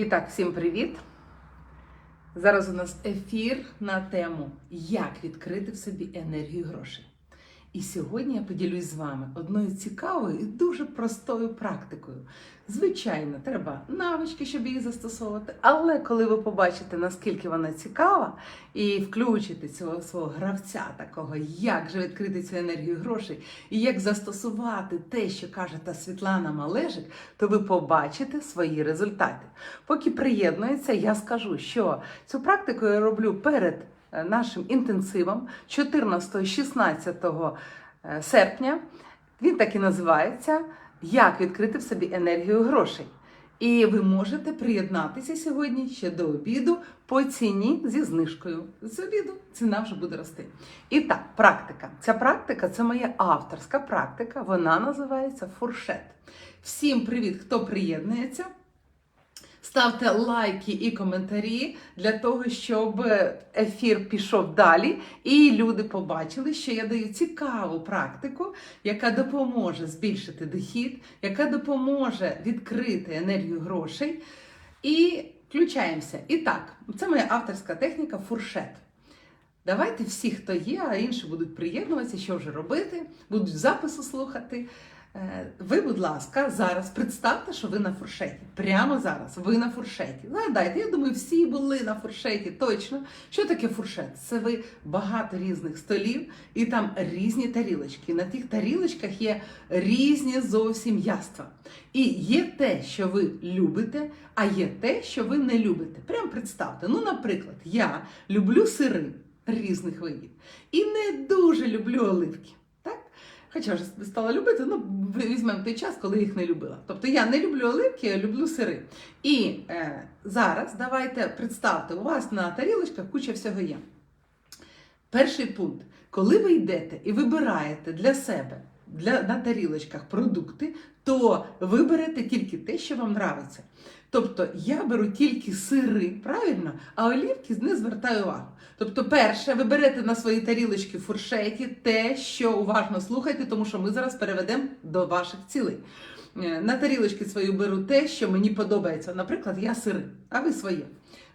І так, всім привіт! Зараз у нас ефір на тему Як відкрити в собі енергію грошей. І сьогодні я поділюсь з вами одною цікавою і дуже простою практикою. Звичайно, треба навички, щоб її застосовувати, але коли ви побачите, наскільки вона цікава, і включите цього свого гравця, такого, як же відкрити цю енергію грошей, і як застосувати те, що каже та Світлана Малежик, то ви побачите свої результати. Поки приєднується, я скажу, що цю практику я роблю перед нашим інтенсивом 14-16 е, серпня. Він так і називається Як відкрити в собі енергію грошей. І ви можете приєднатися сьогодні ще до обіду по ціні зі знижкою. З обіду ціна вже буде рости. І так, практика. Ця практика це моя авторська практика. Вона називається фуршет. Всім привіт, хто приєднується. Ставте лайки і коментарі для того, щоб ефір пішов далі, і люди побачили, що я даю цікаву практику, яка допоможе збільшити дохід, яка допоможе відкрити енергію грошей. І включаємося. І так, це моя авторська техніка фуршет. Давайте всі, хто є, а інші будуть приєднуватися, що вже робити, будуть запису слухати. Е, Ви, будь ласка, зараз представте, що ви на фуршеті. Прямо зараз ви на фуршеті. Згадайте, я думаю, всі були на фуршеті. Точно. Що таке фуршет? Це ви багато різних столів і там різні тарілочки. На тих тарілочках є різні зовсім яства. І є те, що ви любите, а є те, що ви не любите. Прямо представте. Ну, наприклад, я люблю сири різних видів і не дуже люблю оливки. Хоча вже стала любити, ну візьмемо той час, коли їх не любила. Тобто я не люблю оливки, я люблю сири. І е, зараз давайте представте, у вас на тарілочках куча всього є. Перший пункт. Коли ви йдете і вибираєте для себе для, на тарілочках продукти, то виберете тільки те, що вам нравиться. Тобто я беру тільки сири, правильно, а олівки не звертаю увагу. Тобто, перше, ви берете на свої тарілочки фуршеті те, що уважно слухайте, тому що ми зараз переведемо до ваших цілей. Е, На тарілочки свою беру те, що мені подобається. Наприклад, я сири, а ви своє.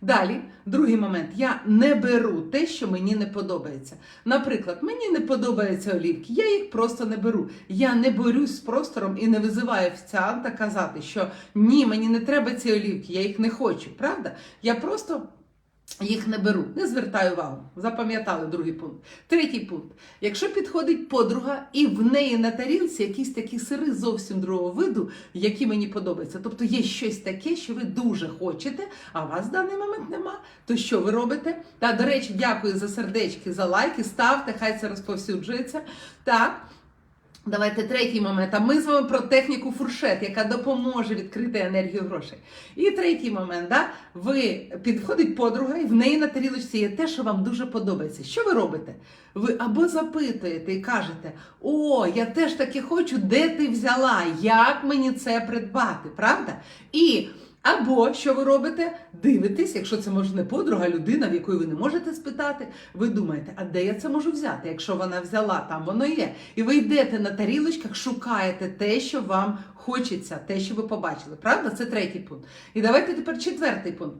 Далі, другий момент, я не беру те, що мені не подобається. Наприклад, мені не подобаються олівки, я їх просто не беру. Я не борюсь з простором і не визиваю офіціанта казати, що ні, мені не треба ці олівки, я їх не хочу. Правда? Я просто. Їх не беру, не звертаю увагу. Запам'ятали другий пункт. Третій пункт. Якщо підходить подруга і в неї на тарілці якісь такі сири зовсім другого виду, які мені подобаються. Тобто є щось таке, що ви дуже хочете, а вас в даний момент нема. То що ви робите? Та, до речі, дякую за сердечки, за лайки. Ставте, хай це розповсюджується. Так. Давайте третій момент. А ми з вами про техніку фуршет, яка допоможе відкрити енергію грошей. І третій момент, да? ви підходить подруга, і в неї на тарілочці є те, що вам дуже подобається. Що ви робите? Ви або запитуєте і кажете: О, я теж таки хочу, де ти взяла? Як мені це придбати? Правда? І або що ви робите? Дивитесь, якщо це може не подруга, людина, в якої ви не можете спитати, ви думаєте, а де я це можу взяти? Якщо вона взяла, там воно є. І ви йдете на тарілочках, шукаєте те, що вам хочеться, те, що ви побачили. Правда? Це третій пункт. І давайте тепер четвертий пункт.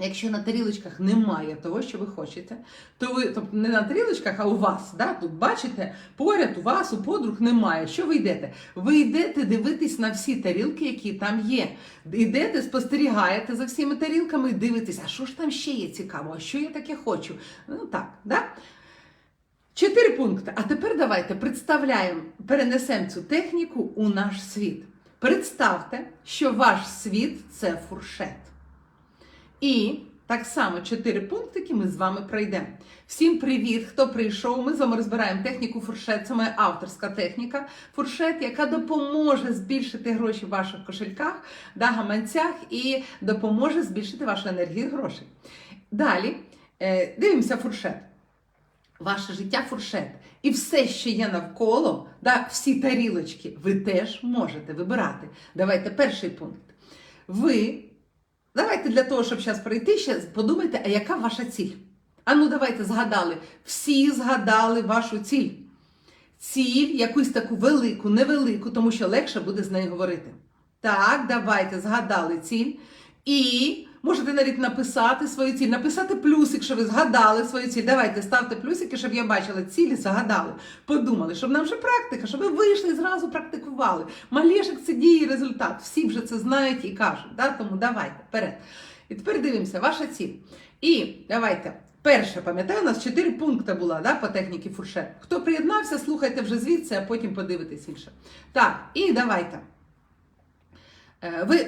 Якщо на тарілочках немає того, що ви хочете, то ви, тобто не на тарілочках, а у вас, да, тут бачите, поряд у вас, у подруг немає. Що ви йдете? Ви йдете дивитись на всі тарілки, які там є. Йдете, спостерігаєте за всіми тарілками і дивитесь, а що ж там ще є цікаво, а що я таке хочу? Ну так, да? Чотири пункти. А тепер давайте представляємо, перенесемо цю техніку у наш світ. Представте, що ваш світ це фуршет. І так само чотири пунктики ми з вами пройдемо. Всім привіт, хто прийшов. Ми з вами розбираємо техніку фуршет. Це моя авторська техніка фуршет, яка допоможе збільшити гроші в ваших кошельках, да, гаманцях і допоможе збільшити вашу енергію грошей. Далі е, дивимося фуршет. Ваше життя фуршет. І все, що є навколо, да, всі тарілочки, ви теж можете вибирати. Давайте перший пункт. Ви Давайте для того, щоб зараз пройти, ще подумайте, а яка ваша ціль? А ну давайте згадали. Всі згадали вашу ціль. Ціль, якусь таку велику, невелику, тому що легше буде з нею говорити. Так, давайте згадали ціль. І можете навіть написати свою ціль, написати плюсик, що ви згадали свою ціль. Давайте ставте плюсики, щоб я бачила цілі, згадали, подумали, щоб нам вже практика, щоб ви вийшли і зразу практикували. Малішик це діє результат. Всі вже це знають і кажуть. Да? Тому давайте вперед. І тепер дивимося, ваша ціль. І давайте. Перше, пам'ятаю, у нас чотири пункти було да, по техніці фуршет. Хто приєднався, слухайте вже звідси, а потім подивитесь інше. Так, і давайте. Е, Ви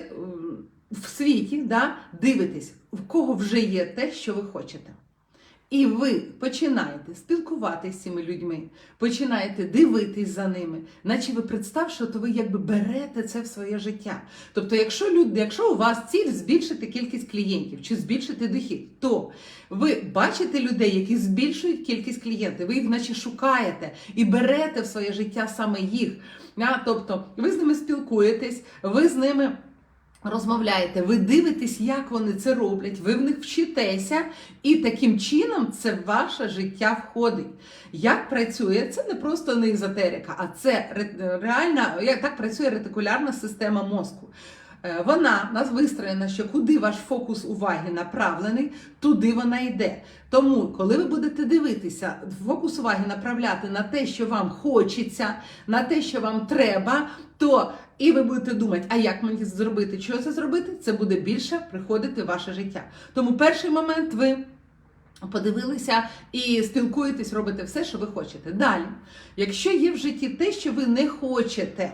в світі да, дивитесь, в кого вже є те, що ви хочете. І ви починаєте спілкуватися з цими людьми, починаєте дивитись за ними, наче ви представ, що то ви якби берете це в своє життя. Тобто, якщо люди, якщо у вас ціль збільшити кількість клієнтів чи збільшити дохід, то ви бачите людей, які збільшують кількість клієнтів, ви їх наче шукаєте і берете в своє життя саме їх. Тобто ви з ними спілкуєтесь, ви з ними. Розмовляєте, ви дивитесь, як вони це роблять, ви в них вчитеся, і таким чином це ваше життя входить. Як працює? Це не просто не езотерика, а це реальна, як так працює ретикулярна система мозку. Е, Вона в нас вистроєна, що куди ваш фокус уваги направлений, туди вона йде. Тому, коли ви будете дивитися, фокус уваги направляти на те, що вам хочеться, на те, що вам треба, то і ви будете думати, а як мені зробити, що це зробити, це буде більше приходити в ваше життя. Тому перший момент ви подивилися і спілкуєтесь, робите все, що ви хочете. Далі, якщо є в житті те, що ви не хочете.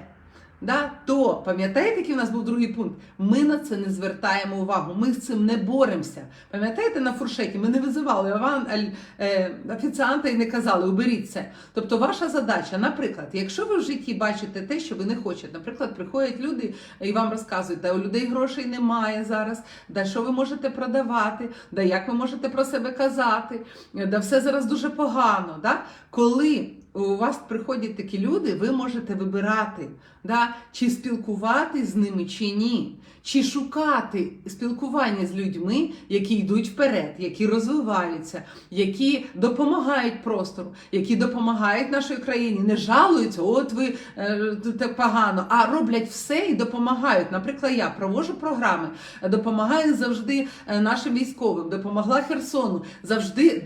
Да, то пам'ятаєте, який у нас був другий пункт? Ми на це не звертаємо увагу, ми з цим не боремося. Пам'ятаєте, на фуршеті ми не визивали аван, аль- е, офіціанта і не казали, уберіть це. Тобто, ваша задача, наприклад, якщо ви в житті бачите те, що ви не хочете, наприклад, приходять люди і вам розказують, да у людей грошей немає зараз, да що ви можете продавати, да як ви можете про себе казати, да все зараз дуже погано. Да? Коли у вас приходять такі люди, ви можете вибирати, да, чи спілкуватись з ними, чи ні, чи шукати спілкування з людьми, які йдуть вперед, які розвиваються, які допомагають простору, які допомагають нашій країні, не жалуються, от ви е, так погано, а роблять все і допомагають. Наприклад, я проводжу програми, допомагаю завжди е, нашим військовим, допомогла Херсону, завжди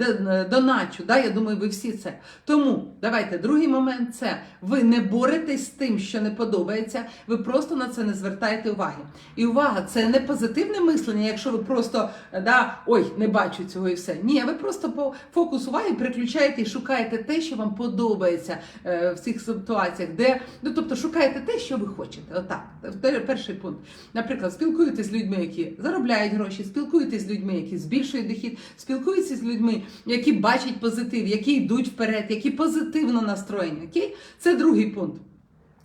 доначу. Да? Я думаю, ви всі це. Тому давайте другий момент це ви не боретесь з тим, що не подобається, ви просто на це не звертаєте уваги. І увага, це не позитивне мислення, якщо ви просто да, ой, не бачу цього і все. Ні, ви просто по фокус уваги переключаєте і шукаєте те, що вам подобається е, в цих ситуаціях, де ну тобто шукаєте те, що ви хочете. Отак. Пер- Перший пункт. Наприклад, спілкуєтесь з людьми, які заробляють гроші, спілкуєтесь з людьми, які збільшують дохід, спілкуєтесь з людьми, які бачать позитив, які йдуть вперед, які позитивно настроєні. Окей? Це другий пункт.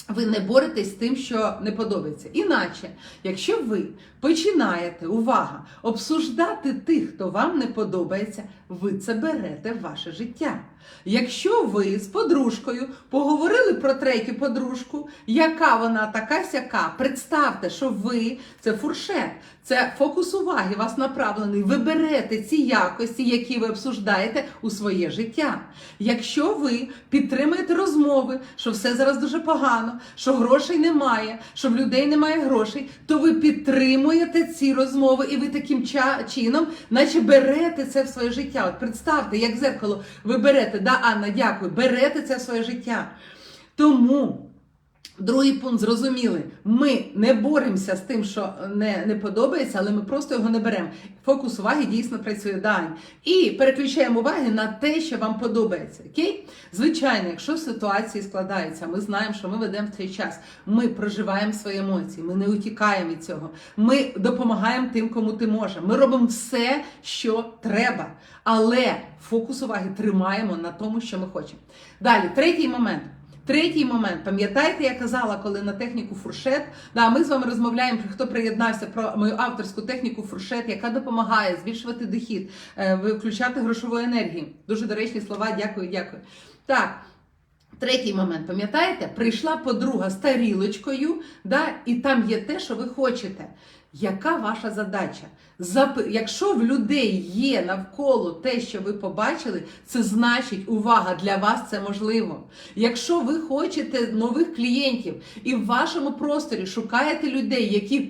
Ви не боретесь з тим, що не подобається. Іначе, якщо ви починаєте, увага, обсуждати тих, хто вам не подобається, ви це берете в ваше життя. Якщо ви з подружкою поговорили про третю подружку, яка вона така сяка, представте, що ви це фуршет, це фокус уваги вас направлений. Ви берете ці якості, які ви обсуждаєте у своє життя. Якщо ви підтримуєте розмови, що все зараз дуже погано, що грошей немає, що в людей немає грошей, то ви підтримуєте ці розмови, і ви таким чином, наче берете це в своє життя. От представте, як зеркало, ви берете, да, Анна, дякую, берете це в своє життя. Тому. Другий пункт зрозуміли. Ми не боремося з тим, що не, не подобається, але ми просто його не беремо. Фокус уваги дійсно працює дань. І переключаємо уваги на те, що вам подобається. Окей? Звичайно, якщо ситуації складаються, ми знаємо, що ми ведемо в цей час. Ми проживаємо свої емоції, ми не утікаємо від цього. Ми допомагаємо тим, кому ти можеш. Ми робимо все, що треба. Але фокус уваги тримаємо на тому, що ми хочемо. Далі, третій момент. Третій момент, пам'ятаєте, я казала, коли на техніку фуршет, да, ми з вами розмовляємо, хто приєднався про мою авторську техніку фуршет, яка допомагає збільшувати дохід, е, виключати грошову енергію. Дуже доречні слова, дякую, дякую. Так. Третій момент, пам'ятаєте, прийшла подруга з тарілочкою, да, і там є те, що ви хочете. Яка ваша задача? Якщо в людей є навколо те, що ви побачили, це значить увага для вас це можливо. Якщо ви хочете нових клієнтів і в вашому просторі шукаєте людей, які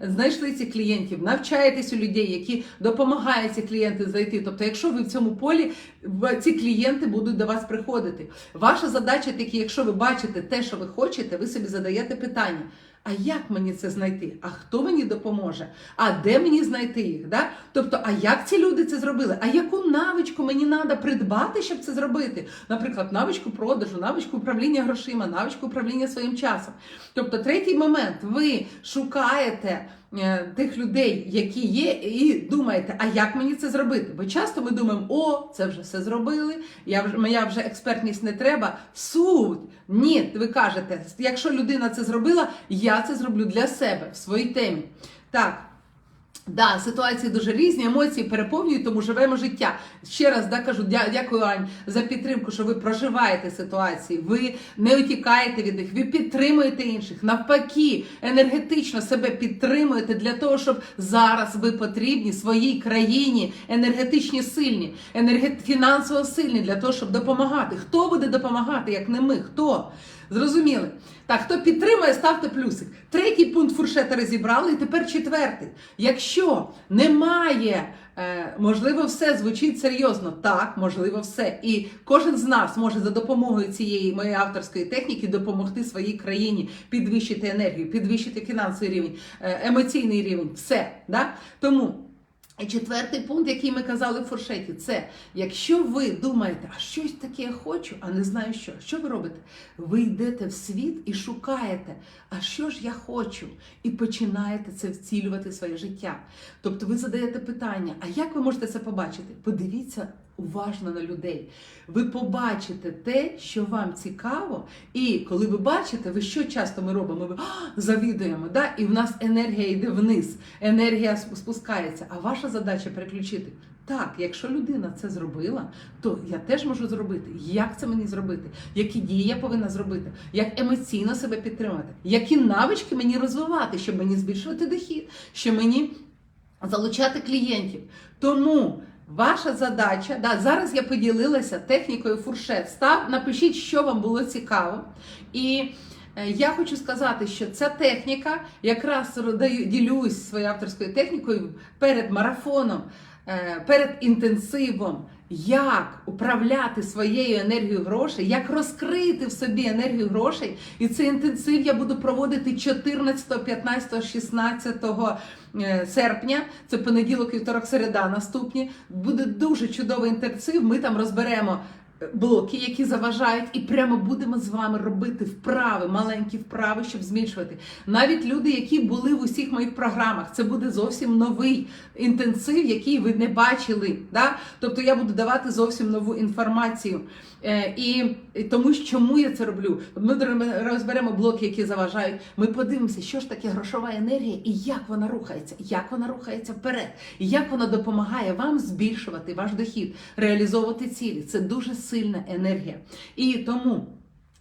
знайшли цих клієнтів, навчаєтесь у людей, які допомагають ці клієнти зайти. Тобто, якщо ви в цьому полі, ці клієнти будуть до вас приходити. Ваша задача таки, якщо ви бачите те, що ви хочете, ви собі задаєте питання. А як мені це знайти? А хто мені допоможе? А де мені знайти їх? Да? Тобто, а як ці люди це зробили? А яку навичку мені треба придбати, щоб це зробити? Наприклад, навичку продажу, навичку управління грошима, навичку управління своїм часом. Тобто, третій момент, ви шукаєте. е, Тих людей, які є, і думаєте, а як мені це зробити? Бо часто ми думаємо, о, це вже все зробили, я вже моя вже експертність не треба. Суть ні, ви кажете, якщо людина це зробила, я це зроблю для себе в своїй темі. Так. Да, ситуації дуже різні, емоції переповнюють, тому живемо життя. Ще раз да, кажу, дя- дякую, Ань, за підтримку, що ви проживаєте ситуації, ви не утікаєте від них, ви підтримуєте інших. Навпаки, енергетично себе підтримуєте для того, щоб зараз ви потрібні своїй країні, енергетичні сильні, енергет... фінансово сильні для того, щоб допомагати. Хто буде допомагати, як не ми? Хто? Зрозуміли? Так, хто підтримує, ставте плюсик. Третій пункт фуршета розібрали, і тепер четвертий. Якщо немає, е, можливо, все звучить серйозно. Так, можливо, все. І кожен з нас може за допомогою цієї моєї авторської техніки допомогти своїй країні підвищити енергію, підвищити фінансовий рівень, е, емоційний рівень. Все. Да? Тому. І четвертий пункт, який ми казали в фуршеті, це якщо ви думаєте, а щось таке я хочу, а не знаю що. Що ви робите? Ви йдете в світ і шукаєте, а що ж я хочу, і починаєте це вцілювати своє життя. Тобто ви задаєте питання, а як ви можете це побачити? Подивіться уважно на людей. Ви побачите те, що вам цікаво, і коли ви бачите, ви що часто ми робимо? Ми завідуємо, да? і в нас енергія йде вниз, енергія спускається. А ваша задача переключити. Так, якщо людина це зробила, то я теж можу зробити. Як це мені зробити? Які дії я повинна зробити? Як емоційно себе підтримати? Які навички мені розвивати, щоб мені збільшувати дохід, щоб мені залучати клієнтів? Тому ваша задача, да, зараз я поділилася технікою фуршет. Став, напишіть, що вам було цікаво. І е, я хочу сказати, що ця техніка, якраз ділюсь своєю авторською технікою перед марафоном, е, перед інтенсивом. Як управляти своєю енергією грошей, як розкрити в собі енергію грошей, і цей інтенсив я буду проводити 14, 15, 16 е, серпня. Це понеділок, вівторок, середа наступні. Буде дуже чудовий інтенсив. Ми там розберемо е, блоки, які заважають, і прямо будемо з вами робити вправи, маленькі вправи, щоб змішувати. Навіть люди, які були в усіх моїх програмах, це буде зовсім новий інтенсив, який ви не бачили. Да? Тобто я буду давати зовсім нову інформацію. Е, І, тому чому я це роблю? Ми розберемо блоки, які заважають. Ми подивимося, що ж таке грошова енергія і як вона рухається, як вона рухається вперед, як вона допомагає вам збільшувати ваш дохід, реалізовувати цілі. Це дуже сильна енергія. І тому.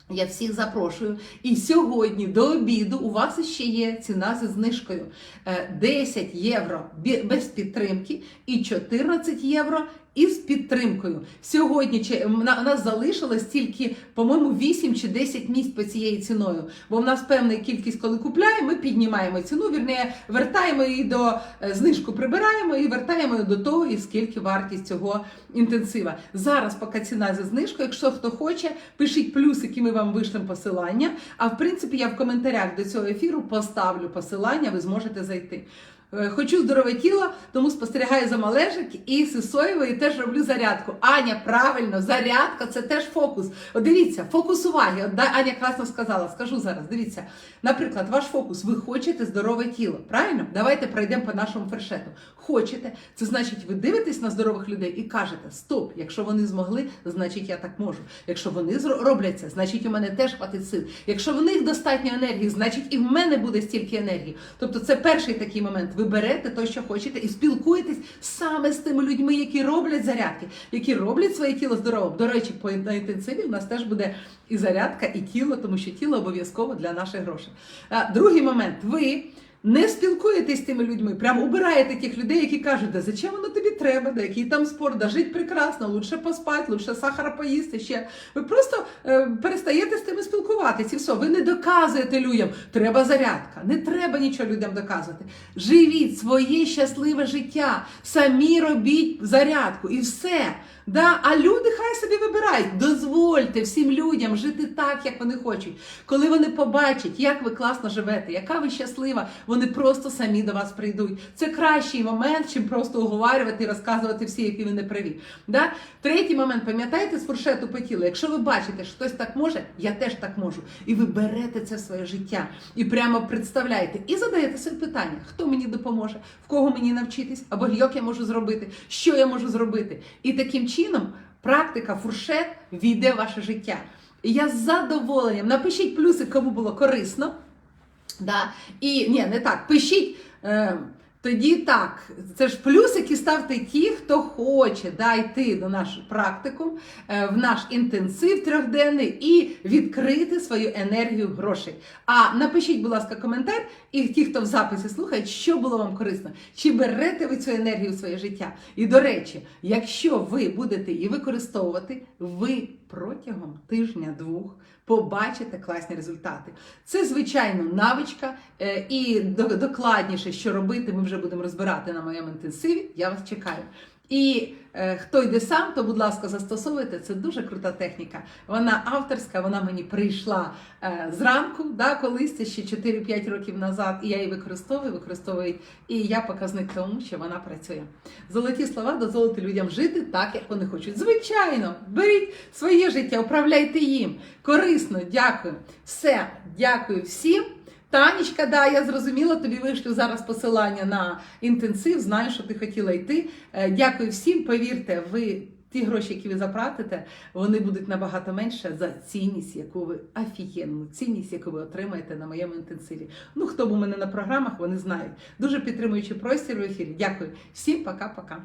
Я всіх запрошую. І сьогодні до обіду у вас ще є ціна зі знижкою Е, 10 євро без підтримки і 14 євро із підтримкою. Сьогодні чи- у нас залишилось тільки, по-моєму, 8 чи 10 місць по цією ціною. Бо в нас певна кількість, коли купляємо, ми піднімаємо ціну, вірніше, вертаємо її до е, знижку, прибираємо і вертаємо її до того, і скільки вартість цього інтенсива. Зараз, поки ціна зі знижкою, якщо хто хоче, пишіть плюсики, ми вам вишлемо посилання. А в принципі, я в коментарях до цього ефіру поставлю посилання, ви зможете зайти. Е, Хочу здорове тіло, тому спостерігаю за Малежик і Сисоєвою теж роблю зарядку. Аня, правильно, зарядка це теж фокус. От дивіться, фокус уваги. От Аня класно сказала, скажу зараз. Дивіться, наприклад, ваш фокус, ви хочете здорове тіло. Правильно? Давайте пройдемо по нашому фершету. Хочете, це значить, ви дивитесь на здорових людей і кажете: стоп, якщо вони змогли, значить я так можу. Якщо вони роблять це, значить у мене теж хватить сил. Якщо в них достатньо енергії, значить і в мене буде стільки енергії. Тобто, це перший такий момент. Ви берете те, що хочете, і спілкуєтесь саме з тими людьми, які роблять зарядки, які роблять своє тіло здоровим. До речі, по інтенсиві у нас теж буде і зарядка, і тіло, тому що тіло обов'язково для наших грошей. Другий момент. Ви Не спілкуєтесь з тими людьми, прям убираєте тих людей, які кажуть, да зачем воно тобі треба, да який там спорт, да жить прекрасно, лучше поспати, лучше сахара поїсти ще. Ви просто е, перестаєте з тими спілкуватися і все. Ви не доказуєте людям, треба зарядка. Не треба нічого людям доказувати. Живіть своє щасливе життя, самі робіть зарядку і все. Да? А люди хай собі вибирають. Дозвольте всім людям жити так, як вони хочуть. Коли вони побачать, як ви класно живете, яка ви щаслива, вони просто самі до вас прийдуть. Це кращий момент, чим просто уговарювати і розказувати всі, які ви не праві. Да? Третій момент, пам'ятаєте, з фуршету по тілу. Якщо ви бачите, що хтось так може, я теж так можу. І ви берете це в своє життя і прямо представляєте і задаєте собі питання, хто мені допоможе, в кого мені навчитись, або як я можу зробити, що я можу зробити. І таким чином практика фуршет війде в ваше життя. І я з задоволенням напишіть плюси, кому було корисно. Да? І ні, не так. Пишіть. Е, тоді так, це ж плюсики ставте ті, хто хоче да, йти до нашого практикум, е, в наш інтенсив трьохденний і відкрити свою енергію грошей. А напишіть, будь ласка, коментар, і ті, хто в записі слухають, що було вам корисно, чи берете ви цю енергію в своє життя. І до речі, якщо ви будете її використовувати, ви протягом тижня-двох побачите класні результати. Це, звичайно, навичка, е, і докладніше, що робити, ми вже будемо розбирати на моєму інтенсиві. Я вас чекаю. І е, хто йде сам, то, будь ласка, застосовуйте. Це дуже крута техніка. Вона авторська, вона мені прийшла е, зранку, да, колись це ще 4-5 років назад, і я її використовую, використовую, і я показник тому, що вона працює. Золоті слова дозволити людям жити так, як вони хочуть. Звичайно, беріть своє життя, управляйте їм. Корисно, дякую. Все, дякую всім. Танечка, да, я зрозуміла, тобі вийшлю зараз посилання на інтенсив. Знаю, що ти хотіла йти. Е, Дякую всім. Повірте, ви ті гроші, які ви заплатите, вони будуть набагато менше за цінність, яку ви офігенну цінність, яку ви отримаєте на моєму інтенсиві. Ну, хто був у мене на програмах, вони знають. Дуже підтримуючи простір в ефірі. Дякую. Всім пока-пока.